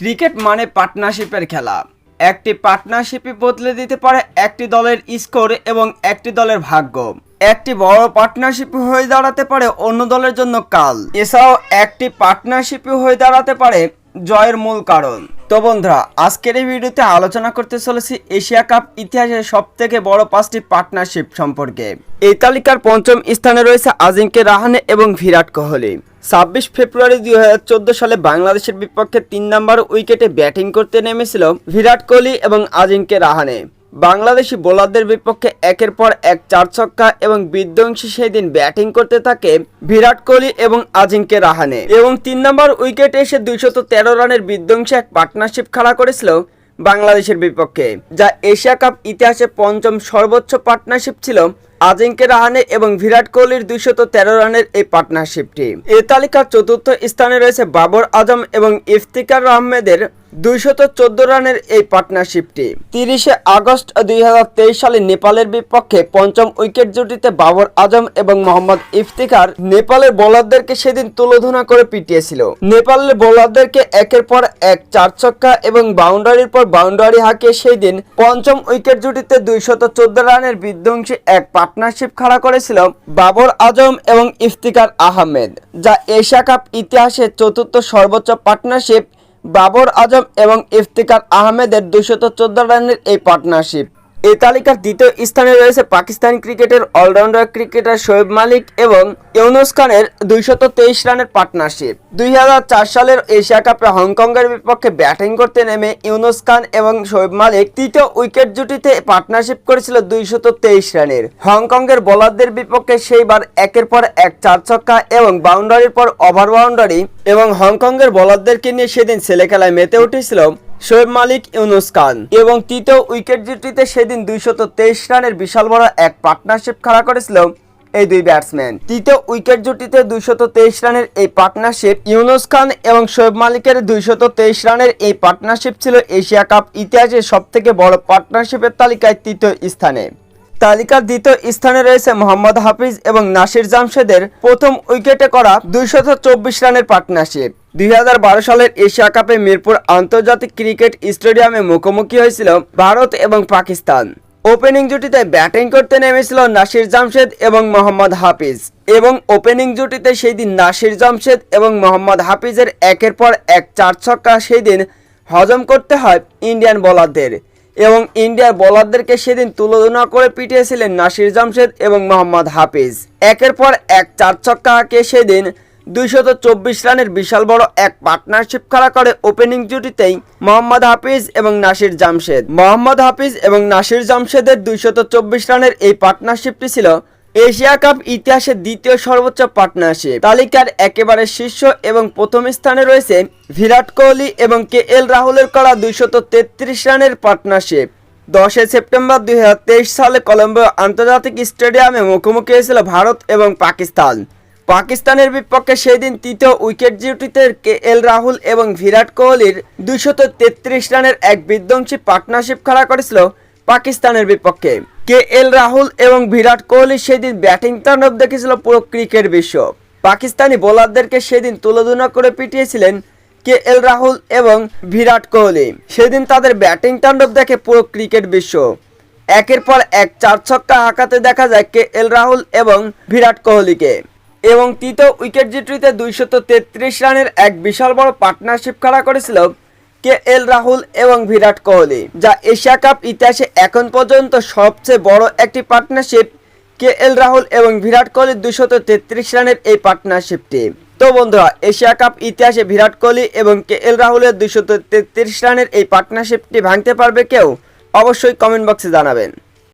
Cricket মানে পার্টনারশিপের খেলা। একটি পার্টনারশিপই বদলে দিতে পারে একটি দলের স্কোর এবং একটি দলের ভাগ্য। একটি বড় পার্টনারশিপ হয়ে দাঁড়াতে পারে অন্য দলের জন্য কাল। এছাড়াও একটি পার্টনারশিপই হয়ে দাঁড়াতে পারে জয়ের মূল কারণ। তো বন্ধুরা, আজকের এই ভিডিওতে আলোচনা করতে চলেছি এশিয়া কাপ ইতিহাসের সব থেকে বড় পাঁচটি পার্টনারশিপ সম্পর্কে। এই তালিকার পঞ্চম স্থানে রয়েছে আজিঙ্কে রাহানে এবং ভিরাট কোহলি। ছাব্বিশ ফেব্রুয়ারি দুই হাজার চোদ্দ সালে বাংলাদেশের বিপক্ষে তিন নম্বর উইকেটে ব্যাটিং করতে নেমেছিল বিরাট কোহলি এবং আজিঙ্কে রাহানে। বাংলাদেশি বোলারদের বিপক্ষে একের পর এক চার ছক্কা এবং বিধ্বংসী সেই দিন ব্যাটিং করতে থাকে বিরাট কোহলি এবং আজিঙ্কে রাহানে। এবং তিন নম্বর উইকেটে এসে দুইশত তেরো রানের বিধ্বংসী এক পার্টনারশিপ খেলা করেছিল বাংলাদেশের বিপক্ষে, যা এশিয়া কাপ ইতিহাসে পঞ্চম সর্বোচ্চ পার্টনারশিপ ছিল আজিঙ্কে রাহানে এবং বিরাট কোহলির দুইশত তেরো রানের এই পার্টনারশিপটি। এ তালিকার চতুর্থ স্থানে রয়েছে বাবর আজম এবং ইফতিকার আহমেদের দুইশত চোদ্দ রানের এই পার্টনারশিপটি। তিরিশে আগস্ট দুই সালে নেপালের বিপক্ষে পঞ্চম উইকেট জুটিতে বাবর আজম এবং মোহাম্মদ ইফতিকার নেপালের বোলারদেরকে সেদিন তুলোধনা করে পিটিয়েছিল। নেপালের বোলারদেরকে একের পর এক চার ছক্কা এবং বাউন্ডারির পর বাউন্ডারি হাঁকিয়ে সেই দিন পঞ্চম উইকেট জুটিতে দুইশত চোদ্দ রানের বিধ্বংসী এক পার্টনারশিপ খাড়া করেছিল বাবর আজম এবং ইফতিকার আহমেদ, যা এশিয়া কাপ ইতিহাসে চতুর্থ সর্বোচ্চ পার্টনারশিপ বাবর আজম এবং ইফতিকার আহমেদের দুশত চোদ্দ রানের এই পার্টনারশিপ এই তালিকার দ্বিতীয় স্থানে রয়েছে পাকিস্তানি ক্রিকেটের অলরাউন্ডার ক্রিকেটার শোয়েব মালিক এবং ইউনুস খানের দুইশত তেইশ রানের পার্টনারশিপ। দুই হাজার চার সালের এশিয়া কাপে হংকংয়ের বিপক্ষে ব্যাটিং করতে নেমে ইউনুস খান এবং শোয়েব মালিক তৃতীয় উইকেট জুটিতে পার্টনারশিপ করেছিল দুইশত তেইশ রানের। হংকংয়ের বোলারদের বিপক্ষে সেইবার একের পর এক চার ছক্কা এবং বাউন্ডারির পর ওভার বাউন্ডারি এবং হংকংয়ের বোলারদেরকে নিয়ে সেদিন ছেলে খেলায় মেতে উঠেছিল শোয়েব মালিক, ইউনুস খান। এবং তৃতীয় উইকেট জুটিতে সেদিন দুইশত রানের বিশাল বড় এক পার্টনারশিপ খেলা করেছিল এই দুই ব্যাটসম্যান। তৃতীয় উইকেট জুটিতে দুইশত রানের এই পার্টনারশিপ ইউনুস খান এবং শোয়েব মালিকের দুইশত রানের এই পার্টনারশিপ ছিল এশিয়া কাপ ইতিহাসের সবথেকে বড় পার্টনারশিপের তালিকায় তৃতীয় স্থানে। তালিকার দ্বিতীয় স্থানে রয়েছে মোহাম্মদ হাফিজ এবং নাসির জামশেদের প্রথম উইকেটে করা দুইশত রানের পার্টনারশিপ দুই হাজার বারো সালের এশিয়া কাপে মিরপুর আন্তর্জাতিক ক্রিকেট স্টেডিয়ামে মুখোমুখি হয়েছিল ভারত এবং পাকিস্তান। ওপেনিং জুটিতে ব্যাটিং করতে নেমেছিল নাসির জামশেদ এবং মোহাম্মদ হাফিজ। এবং ওপেনিং জুটিতে সেই দিন নাসির জামশেদ এবং মোহাম্মদ হাফিজের একের পর এক চার ছক্কা সেই দিন হজম করতে হয় ইন্ডিয়ান বোলারদের। এবং ইন্ডিয়ার বোলারদেরকে সেদিন তুলনা করে পিটিয়েছিলেন নাসির জামশেদ এবং মোহাম্মদ হাফিজ। একের পর এক চার ছক্কা হাঁকিয়ে সেদিন দুইশত চব্বিশ রানের বিশাল বড় এক পার্টনারশিপ খেলা করে ওপেনিং জুটিতেই মোহাম্মদ হাফিজ এবং নাসির জামশেদ। মোহাম্মদ হাফিজ এবং নাসির জামশেদের দুইশত চব্বিশ রানের এই পার্টনারশিপটি ছিল এশিয়া কাপ ইতিহাসের দ্বিতীয় সর্বোচ্চ পার্টনারশিপ। তালিকার একেবারে শীর্ষ এবং প্রথম স্থানে রয়েছে বিরাট কোহলি এবং কে এল রাহুলের করা দুইশত তেত্রিশ রানের পার্টনারশিপ। দশই সেপ্টেম্বর দু হাজার তেইশ সালে কলম্বো আন্তর্জাতিক স্টেডিয়ামে মুখোমুখি হয়েছিল ভারত এবং পাকিস্তান। পাকিস্তানের বিপক্ষে সেই দিন তৃতীয় উইকেট জুটিতে কে এল রাহুল এবং বিরাট কোহলির দুইশত তেত্রিশ রানের এক বিধ্বংসী পার্টনারশিপ খেলা করেছিল পাকিস্তানের বিপক্ষে। কে এল রাহুল এবং বিরাট কোহলি সেদিন ব্যাটিং তাণ্ডব দেখেছিল পুরো ক্রিকেট বিশ্ব। পাকিস্তানি বোলারদেরকে সেদিন তুলোধনা করে পিটিয়েছিলেন কে এল রাহুল এবং বিরাট কোহলি। সেদিন তাদের ব্যাটিং তাণ্ডব দেখে পুরো ক্রিকেট বিশ্ব। একের পর এক চার ছক্কা হাঁকাতে দেখা যায় কে এল রাহুল এবং বিরাট কোহলিকে। এবং তৃতীয় উইকেট জুটিতে দুইশত তেত্রিশ রানের এক বিশাল বড় পার্টনারশিপ খাড়া করেছিল কে এল রাহুল এবং বিরাট কোহলি, যা এশিয়া কাপ ইতিহাসে এখন পর্যন্ত সবচেয়ে বড় একটি পার্টনারশিপ কে এল রাহুল এবং বিরাট কোহলির দুশত তেত্রিশ রানের এই পার্টনারশিপটি তো বন্ধুরা, এশিয়া কাপ ইতিহাসে বিরাট কোহলি এবং কে এল রাহুলের দুশত তেত্রিশ রানের এই পার্টনারশিপটি ভাঙতে পারবে কেউ? অবশ্যই কমেন্ট বক্সে জানাবেন।